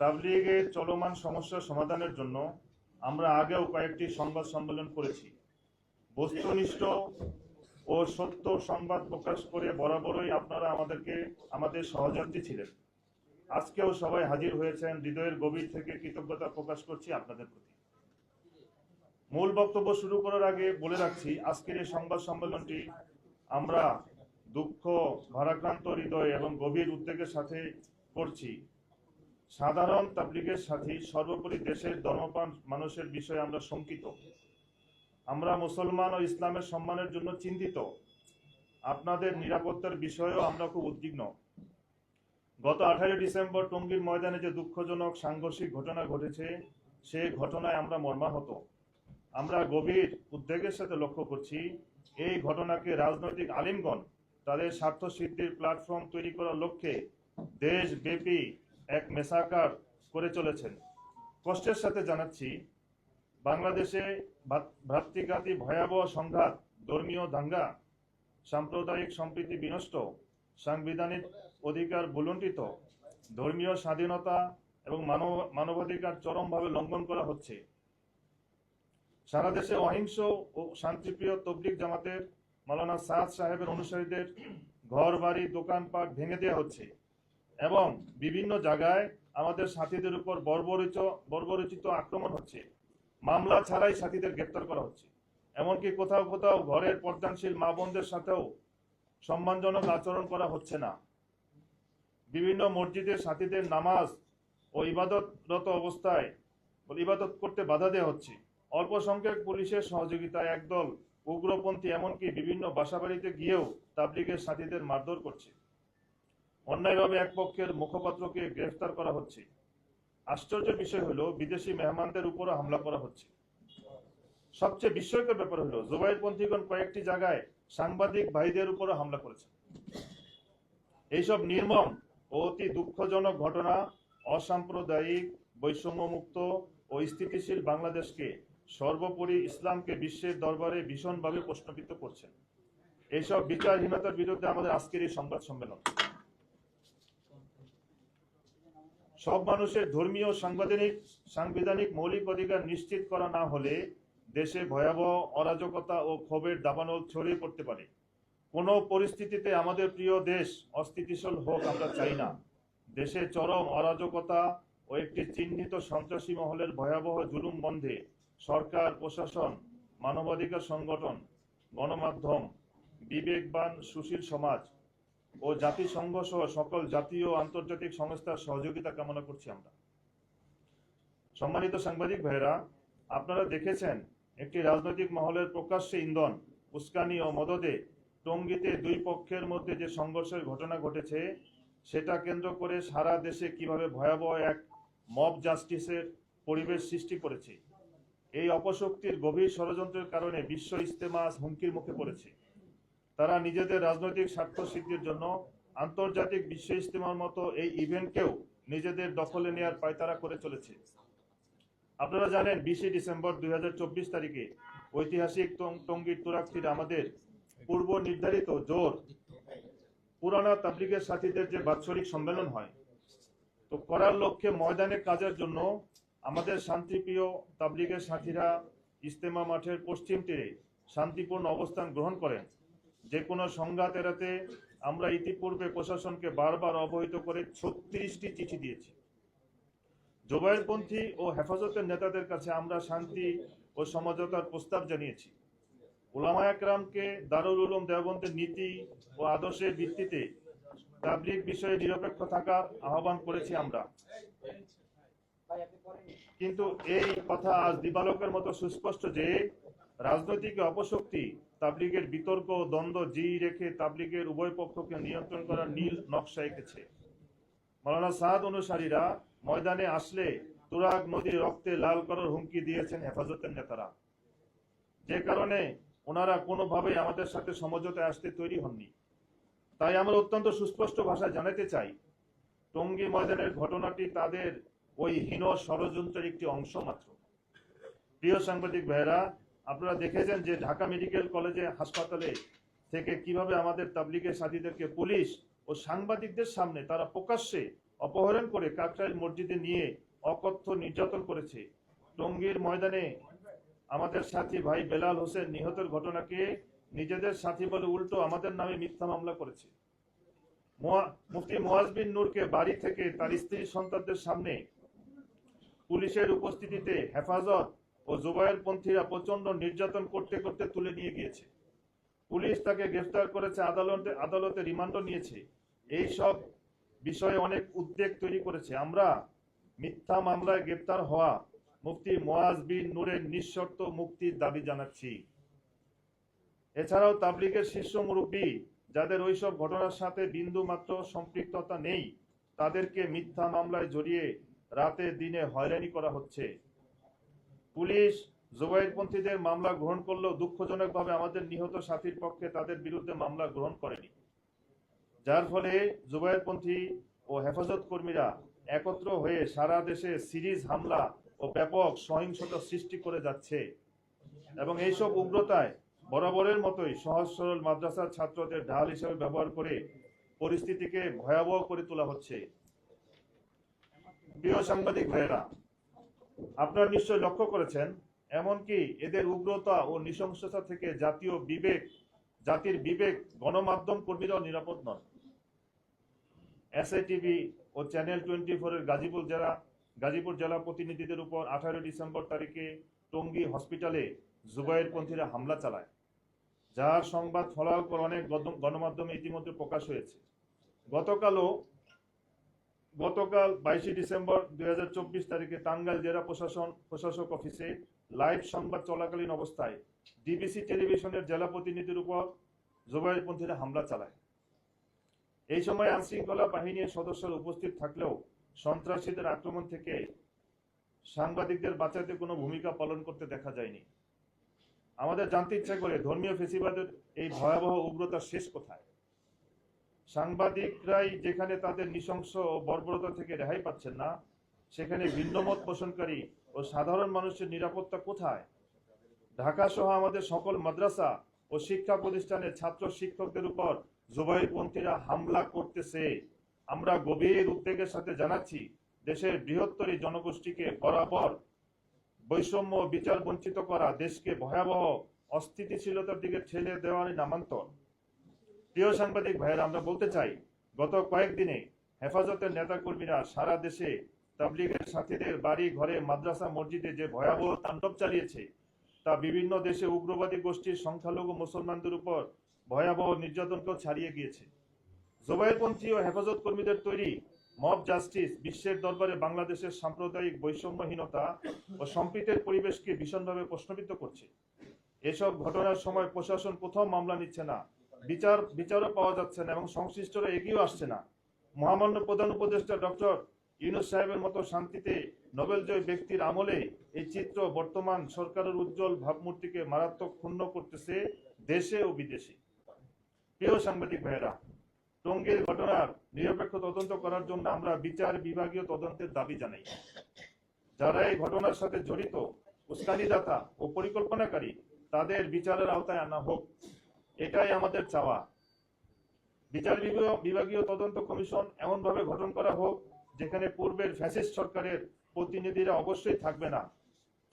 তাবলিগের চলমান সমস্যা সমাধানের জন্য আমরা আগেও কয়েকটি সংবাদ সম্মেলন করেছি। বস্তুনিষ্ঠ ও সত্য সংবাদ প্রকাশ করে বরাবরই আপনারা আমাদেরকে, আমাদের সহযাত্রী ছিলেন। আজকেও সবাই হাজির হয়েছেন, হৃদয়ের গভীর থেকে কৃতজ্ঞতা প্রকাশ করছি আপনাদের প্রতি। মূল বক্তব্য শুরু করার আগে বলে রাখছি, আজকের এই সংবাদ সম্মেলনটি আমরা দুঃখ, ভারাক্রান্ত হৃদয় এবং গভীর উদ্বেগের সাথে করছি। সাধারণ তাবলিগের সাথে সর্বোপরি দেশের ধর্মপান মানুষের বিষয়ে আমরা শঙ্কিত। আমরা মুসলমান ও ইসলামের সম্মানের জন্য চিন্তিত। আপনাদের নিরাপত্তার বিষয়েও আমরা খুব উদ্বিগ্ন। গত আঠারোই ডিসেম্বর টঙ্গীর ময়দানে যে দুঃখজনক সাংঘর্ষিক ঘটনা ঘটেছে, সে ঘটনায় আমরা মর্মাহত। আমরা গভীর উদ্বেগের সাথে লক্ষ্য করছি, এই ঘটনাকে রাজনৈতিক আলিমগণ তাদের স্বার্থ সিদ্ধির প্ল্যাটফর্ম তৈরি করার লক্ষ্যে দেশব্যাপী এক মেসাকার করে চলেছেন। কষ্টের সাথে জানাচ্ছি, বাংলাদেশে ভ্রাতৃঘাতী ভয়াবহ সংঘাত, ধর্মীয় দাঙ্গা, সাম্প্রদায়িক সম্প্রীতি বিনষ্ট, সাংবিধানিক অধিকার বুলন্টিত ধর্মীয় স্বাধীনতা এবং মানব মানবাধিকার চরমভাবে লঙ্ঘন করা হচ্ছে। সারা দেশে অহিংস ও শান্তিপ্রিয় তবলিক জামাতের মালানা সাদ সাহেবের অনুসারীদের ঘর বাড়ি দোকানপাট ভেঙে দেওয়া হচ্ছে। এবং বিভিন্ন জায়গায় আমাদের সাথীদের উপর বর্বরিত, বর্বরচিত আক্রমণ হচ্ছে। মামলা ছাড়াই সাথীদের গ্রেপ্তার করা হচ্ছে। এমনকি কোথাও কোথাও ঘরের পর্দানশীল মা বোনদের সাথেও সম্মানজনক আচরণ করা হচ্ছে না। বিভিন্ন মসজিদের সাথীদের নামাজ ও ইবাদতরত অবস্থায়, ইবাদত করতে বাধা দেওয়া হচ্ছে। অল্প সংখ্যক পুলিশের সহযোগিতায় একদল উগ্রপন্থী এমনকি বিভিন্ন বাসাবাড়িতে গিয়েও তাবলিগের সাথীদের মারধর করছে। অন্যায়ভাবে এক পক্ষের মুখপাত্রকে গ্রেফতার করা হচ্ছে। আশ্চর্যের বিষয় হলো, বিদেশি মেহমানদের উপরও হামলা করা হচ্ছে। সবচেয়ে বিস্ময়কর ব্যাপার হলো জুবাইরপন্থীগণ কয়েকটি জায়গায় সাংবাদিক ভাইদের উপরও হামলা করেছে। এইসব নির্মম ও অতি দুঃখজনক ঘটনা, অসাম্প্রদায়িক, বৈষম্যমুক্ত ও স্থিতিশীল বাংলাদেশকে সর্বোপরি ইসলামকে বিশ্বের দরবারে ভীষণভাবে প্রশ্নবিদ্ধ করছেন এইসব বিচারহীনতার বিরুদ্ধে আমাদের আজকের এই সংবাদ সম্মেলন। সব মানুষের ধর্মীয় সাংবিধানিক সাংবিধানিক মৌলিক অধিকার নিশ্চিত করা না হলে দেশে ভয়াবহ অরাজকতা ও ক্ষোভের দাবানল ছড়িয়ে পড়তে পারে। কোনো পরিস্থিতিতে আমাদের প্রিয় দেশ অস্থিতিশীল হোক আমরা চাই না। দেশে চরম অরাজকতা ও একটি চিহ্নিত সন্ত্রাসী মহলের ভয়াবহ জুলুম বন্ধে সরকার, প্রশাসন, মানবাধিকার সংগঠন, গণমাধ্যম, বিবেকবান, সুশীল সমাজ ও জাতিসংঘ সহ সকল জাতীয় আন্তর্জাতিক সংস্থার সহযোগিতা কামনা করছি আমরা। সম্মানিত সাংবাদিক ভাইরা আপনারা দেখেছেন, একটি রাজনৈতিক মহলের প্রকাশ্যে ইন্ধন, উস্কানি ও মদদে টঙ্গীতে দুই পক্ষের মধ্যে যে সংঘর্ষের ঘটনা ঘটেছে, সেটা কেন্দ্র করে সারা দেশে কীভাবে ভয়াবহ এক মব জাস্টিসের পরিবেশ সৃষ্টি করেছে। এই অপশক্তির গভীর ষড়যন্ত্রের কারণে বিশ্ব ইস্তেমা আজ হুমকির মুখে পড়েছে। তারা নিজেদের রাজনৈতিক স্বার্থ সিদ্ধির জন্য আন্তর্জাতিক বিশ্ব ইস্তেমার মতো এই ইভেন্টকেও নিজেদের দখলে নেওয়ার পায়তারা করে চলেছে। আপনারা জানেন, বিশে ডিসেম্বর দুই চব্বিশ তারিখে ঐতিহাসিক টঙ্গীর তুরাক আমাদের পূর্ব নির্ধারিত জোর পুরানা তাবলিগের সাথীদের যে বাৎসরিক সম্মেলন হয়, তো করার লক্ষ্যে ময়দানে কাজের জন্য আমাদের শান্তিপ্রিয় তাবলিগের সাথীরা ইস্তেমা মাঠের পশ্চিম তীরে শান্তিপূর্ণ অবস্থান গ্রহণ করেন। যে কোনো সংঘাত এড়াতে আমরা ইতিপূর্বে প্রশাসনকে বারবার অবহিত করে ছত্রিশটি চিঠি দিয়েছি। জোবাইরপন্থী ও হেফাজতের নেতাদের কাছে আমরা শান্তি ও সমঝোতার প্রস্তাব জানিয়েছি। ওলামা একরামকে দারুল উলুম দেওবন্দের নীতি ও আদর্শের ভিত্তিতে তাবলিগ বিষয়ে নিরপেক্ষ থাকার আহ্বান করেছি আমরা। কিন্তু এই কথা আজ দিবালকের মতো সুস্পষ্ট যে রাজনৈতিক অপশক্তি, তাবলিগের বিতর্ক দ্বন্দ্ব জি রেখে তাবলিগের উভয় পক্ষকে নিয়ন্ত্রণ করার নীল নকশা এঁকেছে। মাওলানা সাদ অনুসারীরা ময়দানে আসলে তুরাগ নদী রক্তে লাল করার হুমকি দিয়েছেন হেফাজতের নেতারা। যে কারণে ওনারা কোনোভাবেই আমাদের সাথে সমঝোতায় আসতে তৈরি হননি। তাই আমরা অত্যন্ত সুস্পষ্ট ভাষায় জানাতে চাই, টঙ্গী ময়দানের ঘটনাটি তাদের ওই হীন ষড়যন্ত্রের একটি অংশ মাত্র। প্রিয় সাংবাদিক ভাইরা আপনারা দেখেছেন যে ঢাকা মেডিকেল কলেজে হাসপাতালে থেকে কীভাবে আমাদের তাবলিগের সাথীদেরকে পুলিশ ও সাংবাদিকদের সামনে তারা প্রকাশ্যে অপহরণ করে কাকরাইল মসজিদে নিয়ে অকথ্য নির্যাতন করেছে। টঙ্গীর ময়দানে আমাদের সাথী ভাই বেলাল হোসেন নিহতের ঘটনাকে নিজেদের সাথী বলে উল্টো আমাদের নামে মিথ্যা মামলা করেছে। মুফতি মোয়াজবিন নূরকে বাড়ি থেকে তার স্ত্রী সন্তানদের সামনে পুলিশের উপস্থিতিতে হেফাজত ও জুবায়ের পন্থীরা প্রচণ্ড নির্যাতন করতে করতে তুলে নিয়ে গিয়েছে। পুলিশ তাকে গ্রেফতার করেছে, আদালতে আদালতে রিমান্ডও নিয়েছে। এই সব বিষয়ে অনেক উদ্বেগ তৈরি করেছে। আমরা মিথ্যা মামলায় গ্রেফতার হওয়া মুফতি মোয়াজ বিন নূরের নিঃশর্ত মুক্তির দাবি জানাচ্ছি। এছাড়াও তাবলিগের শীর্ষ মুরব্বী যাদের ওইসব ঘটনার সাথে বিন্দু মাত্র সম্পৃক্ততা নেই, তাদেরকে মিথ্যা মামলায় জড়িয়ে রাতে দিনে হয়রানি করা হচ্ছে। পুলিশ, জোবাইরপন্থীদের মামলা গ্রহণ করলেও দুঃখজনকভাবে আমাদের নিহত সাথীর পক্ষে তাদের বিরুদ্ধে মামলা গ্রহণ করেনি। যার ফলে জুবাইরপন্থী ও হেফাজত কর্মীরা একত্র হয়ে সারা দেশে সিরিজ হামলা ও ব্যাপক সহিংসতা সৃষ্টি করে যাচ্ছে এবং এইসব উগ্রতায় বরাবরের মতোই সহজ সরল মাদ্রাসার ছাত্রদের ঢাল হিসেবে ব্যবহার করে পরিস্থিতিকে ভয়াবহ করে তোলা হচ্ছে। প্রিয় সাংবাদিক ভাইয়েরা আপনারা নিশ্চয় লক্ষ্য করেছেন, এমনকি এদের উগ্রতা ও নৃশংসতা থেকে জাতীয় বিবেক, জাতির বিবেক গণমাধ্যম কর্মীরাও নিরাপদ নন। এসআইটিভি ও চ্যানেল টোয়েন্টি ফোরের গাজীপুর জেলা গাজীপুর জেলা প্রতিনিধিদের উপর আঠারো ডিসেম্বর তারিখে টঙ্গী হসপিটালে জুবাইরপন্থীরা হামলা চালায়। যার সংবাদ ফলাফল অনেক গণমাধ্যমে ইতিমধ্যে প্রকাশ হয়েছে। গতকালও গতকাল বাইশে ডিসেম্বর দুই হাজার চব্বিশ তারিখে টাঙ্গাইল জেলা প্রশাসন, প্রশাসক অফিসে লাইভ সংবাদ চলাকালীন অবস্থায় ডিবিসি টেলিভিশনের জেলা প্রতিনিধির উপর জোবাইরপন্থীরা হামলা চালায়। এই সময় আইনশৃঙ্খলা বাহিনীর সদস্যরা উপস্থিত থাকলেও সন্ত্রাসীদের আক্রমণ থেকে সাংবাদিকদের বাঁচাতে কোনো ভূমিকা পালন করতে দেখা যায়নি। আমাদের জানতে ইচ্ছা করে ধর্মীয় ফেসিবাদের এই ভয়াবহ উগ্রতা শেষ কোথায়? সাংবাদিকরাই যেখানে তাদের নৃশংস ও বর্বরতা থেকে রেহাই পাচ্ছেন না, সেখানে ভিন্নমত পোষণকারী ও সাধারণ মানুষের নিরাপত্তা কোথায়? ঢাকা সহ আমাদের সকল মাদ্রাসা ও শিক্ষা প্রতিষ্ঠানের ছাত্র শিক্ষকদের উপর জুবাইরপন্থীরা হামলা করতেছে। আমরা গভীর উদ্বেগের সাথে জানাচ্ছি, দেশের বৃহত্তর জনগোষ্ঠীকে বরাবর বৈষম্য বিচার বঞ্চিত করা দেশকে ভয়াবহ অস্থিতিশীলতার দিকে ঠেলে দেওয়ারই নামান্তর। প্রিয় সাংবাদিক ভাইয়েরা, আমরা বলতে চাই, গত কয়েকদিনে হেফাজতের নেতাকর্মীরা সারা দেশে তাবলিগের সাথীদের বাড়ি, ঘরে, মাদ্রাসা, মসজিদে যে ভয়াবহ তাণ্ডব চালিয়েছে, তা বিভিন্ন দেশে উগ্রবাদী গোষ্ঠীর সংখ্যালঘু মুসলমানদের উপর ভয়াবহ নির্যাতনকেও ছাড়িয়ে গিয়েছে। জোবাইরপন্থী ও হেফাজত কর্মীদের তৈরি মব জাস্টিস, বিশ্বের দরবারে বাংলাদেশের সাম্প্রদায়িক বৈষম্যহীনতা ও সম্প্রীতের পরিবেশকে ভীষণভাবে প্রশ্নবিদ্ধ করছে। এসব ঘটনার সময় প্রশাসন কোথাও মামলা নিচ্ছে না। বিচার, বিচারও পাওয়া যাচ্ছে না এবং সংশ্লিষ্টরা এগিয়েও আসছে না। মহামান্য প্রধান উপদেষ্টা ডক্টর ইউনুস সাহেবের মতো শান্তিতে নোবেলজয়ী ব্যক্তির আমলে এই চিত্র বর্তমান সরকারের উজ্জ্বল ভাবমূর্তিকে মারাত্মক ক্ষুণ্ণ করতেছে দেশে ও বিদেশে। প্রিয় সাংবাদিক ভাইয়েরা, টঙ্গীর ঘটনার নিরপেক্ষ তদন্ত করার জন্য আমরা বিচার বিভাগীয় তদন্তের দাবি জানাই। যারা এই ঘটনার সাথে জড়িত, উস্কানিদাতা ও পরিকল্পনাকারী, তাদের বিচারের আওতায় আনা হোক। এটাই আমাদের চাওয়া। বিচার বিভাগ- বিভাগীয় তদন্ত কমিশন এমনভাবে গঠন করা হোক, যেখানে পূর্বের ফ্যাসিস্ট সরকারের প্রতিনিধিরা অবশ্যই থাকবে না।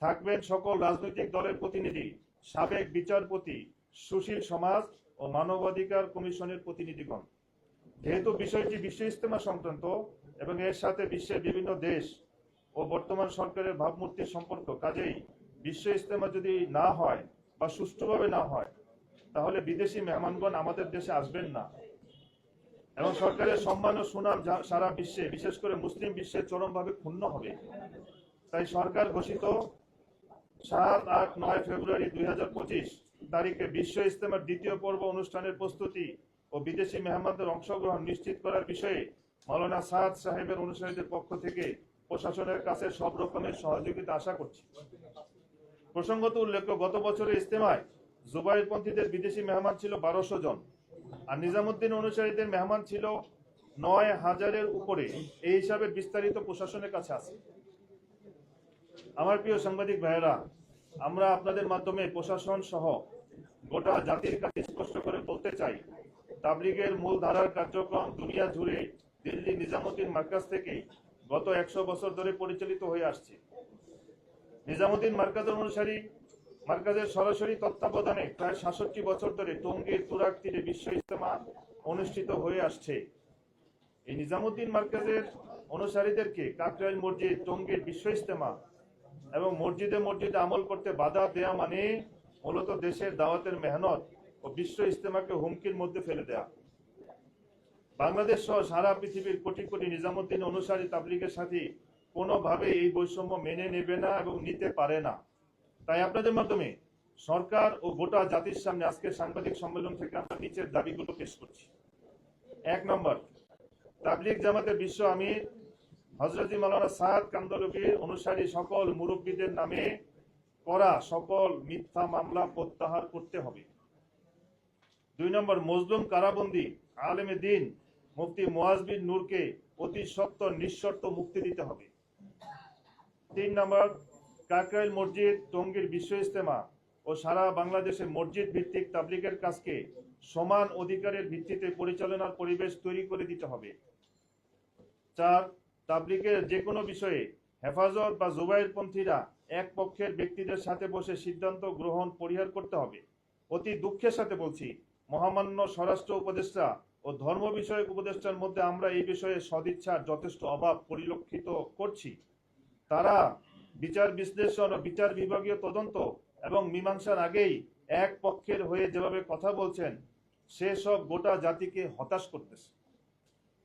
থাকবেন সকল রাজনৈতিক দলের প্রতিনিধি, সাবেক বিচারপতি, সুশীল সমাজ ও মানবাধিকার কমিশনের প্রতিনিধিগণ। যেহেতু বিষয়টি বিশ্ব ইস্তেমা সংক্রান্ত এবং এর সাথে বিশ্বের বিভিন্ন দেশ ও বর্তমান সরকারের ভাবমূর্তির সম্পর্ক, কাজেই বিশ্ব ইস্তেমা যদি না হয় বা সুষ্ঠুভাবে না হয় তাহলে বিদেশি মেহমানগণ আমাদের দেশে আসবেন না। এবং সরকারের সম্মান ও সুনাম সারা বিশ্বে, বিশেষ করে মুসলিম বিশ্বে চরমভাবে ক্ষুণ্ণ হবে। তাই সরকার ঘোষিত সাত আট নয় ফেব্রুয়ারি দু হাজার পঁচিশ তারিখে বিশ্ব ইস্তেমার দ্বিতীয় পর্ব অনুষ্ঠানের প্রস্তুতি ও বিদেশি মেহমানদের অংশগ্রহণ নিশ্চিত করার বিষয়ে মৌলানা সাদ সাহেবের অনুসারীদের পক্ষ থেকে প্রশাসনের কাছে সব রকমের সহযোগিতা আশা করছি। প্রসঙ্গত উল্লেখ্য, গত বছরের ইস্তেমায় জুবাইরপন্থীদের বিদেশি মেহমান ছিল বারোশো জন। আর নিজামুদ্দিন অনুসারীদের মেহমান ছিল নয় হাজারের উপরে। এই হিসাবে বিস্তারিত প্রশাসনের কাছে আছে। আমার প্রিয় সাংবাদিক ভাইয়েরা, আমরা আপনাদের মাধ্যমে প্রশাসন সহ গোটা জাতির কাছে স্পষ্ট করে বলতে চাই, তাবলিগের মূল ধারার কার্যক্রম দুনিয়া জুড়ে দিল্লি নিজামুদ্দিন মার্কাজ থেকেই গত একশো বছর ধরে পরিচালিত হয়ে আসছে। নিজামুদ্দিন মার্কাজের অনুসারী মার্কাজের সরাসরি তত্ত্বাবধানে প্রায় সাতষট্টি বছর ধরে টঙ্গীর তুরাক তীরে বিশ্ব ইজতেমা অনুষ্ঠিত হয়ে আসছে। এই নিজামুদ্দিন মার্কাজের অনুসারীদেরকে কাকরাইল মসজিদ, টঙ্গীর বিশ্ব ইজতেমা এবং মসজিদে মসজিদে আমল করতে বাধা দেয়া মানে মূলত দেশের দাওয়াতের মেহনত ও বিশ্ব ইজতেমাকে হুমকির মধ্যে ফেলে দেয়া। বাংলাদেশ সহ সারা পৃথিবীর কোটি কোটি নিজামুদ্দিন অনুসারী তাবলিগের সাথে কোনোভাবে এই বৈষম্য মেনে নেবে না এবং নিতে পারে না। তাই আপনাদের মাধ্যমে সরকার ও গোটা জাতির সামনে আজকের সাংবাদিক সম্মেলন থেকে আমরা নিচের দাবিগুলো পেশ করছি। এক নম্বর, তাবলিগ জামাতের বিশ্ব আমির হজরতি মালানা সাদ কান্দলবির অনুসারী সকল মুরব্বীদের নামে করা সকল মিথ্যা মামলা প্রত্যাহার করতে হবে। দুই নম্বর, মজলুম কারাবন্দি আলেমে দিন মুফতি মুয়াজ বিন নূরকে অতি সত্তর নিঃশর্ত মুক্তি দিতে হবে। তিন নম্বর কাকরাইল মসজিদ টঙ্গীর বিশ্ব ইস্তেমা ও সারা বাংলাদেশে মসজিদ ভিত্তিক তাবলিগের কাজকে সমান অধিকারের ভিত্তিতে পরিচালনার পরিবেশ তৈরি করে দিতে হবে। চার, তাবলিগের যে কোনো বিষয়ে হেফাজত বা জুবাইরপন্থীরা এক পক্ষের ব্যক্তিদের সাথে বসে সিদ্ধান্ত গ্রহণ, পরিহার করতে হবে। অতি দুঃখের সাথে বলছি, মহামান্য স্বরাষ্ট্র উপদেষ্টা ও ধর্ম বিষয়ক উপদেষ্টার মধ্যে আমরা এই বিষয়ে সদিচ্ছার যথেষ্ট অভাব পরিলক্ষিত করছি। তারা বিচার বিশ্লেষণ ও বিচার বিভাগীয় তদন্ত এবং মীমাংসার আগেই এক পক্ষের হয়ে যেভাবে কথা বলছেন, সে সব গোটা জাতিকে হতাশ করতেছে।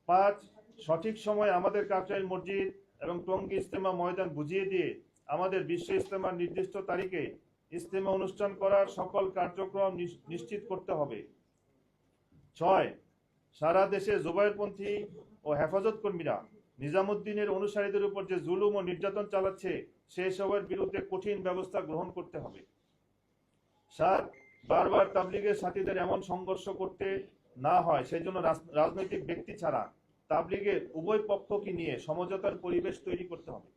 পাঁচ, সঠিক সময় আমাদের কাকরাইল মসজিদ এবং টঙ্গী ইস্তেমা ময়দান বুঝিয়ে দিয়ে আমাদের বিশ্ব ইস্তেমার নির্দিষ্ট তারিখে ইস্তেমা অনুষ্ঠান করার সকল কার্যক্রম নিশ্চিত করতে হবে। ছয়, সারা দেশে জুবাইরপন্থী ও হেফাজত কর্মীরা নিজামুদ্দিনের অনুসারীদের উপর যে জুলুম ও নির্যাতন চালাচ্ছে সেসবের বিরুদ্ধে কঠিন ব্যবস্থা গ্রহণ করতে হবে। সাত বারবার তাবলিগের সাথীদের এমন সংঘর্ষ করতে না হয় সেই জন্য রাজ- রাজনৈতিক ব্যক্তি ছাড়া তাবলিগের উভয় পক্ষকে নিয়ে সমঝোতার পরিবেশ তৈরি করতে হবে।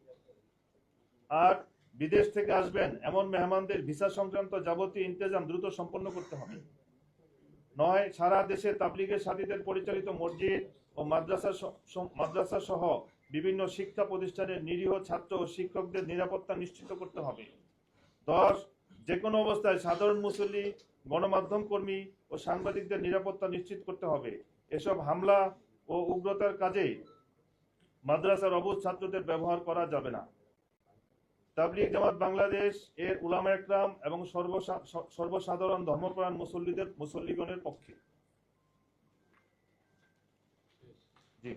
আর বিদেশ থেকে আসবেন এমন মেহমানদের ভিসা সংক্রান্ত যাবতীয় ইন্তজাম দ্রুত সম্পন্ন করতে হবে। নয়, সারা দেশে তাবলিগের সাথীদের পরিচালিত মসজিদ ও মাদ্রাসা মাদ্রাসা সহ বিভিন্ন শিক্ষা প্রতিষ্ঠানের নিরীহ ছাত্র ও শিক্ষকদের নিরাপত্তা নিশ্চিত করতে হবে। দশ যে কোনো অবস্থায় সাধারণ মুসল্লি, গণমাধ্যম কর্মী ও সাংবাদিকদের নিরাপত্তা নিশ্চিত করতে হবে। এসব হামলা ও উগ্রতার কাজে মাদ্রাসার অবুধ ছাত্রদের ব্যবহার করা যাবে না। তাবলিগ জামাত বাংলাদেশ, এর উলামা একরাম এবং সর্বসা- সর্বসাধারণ ধর্মপ্রাণ মুসল্লিদের, মুসল্লিগণের পক্ষে। জি।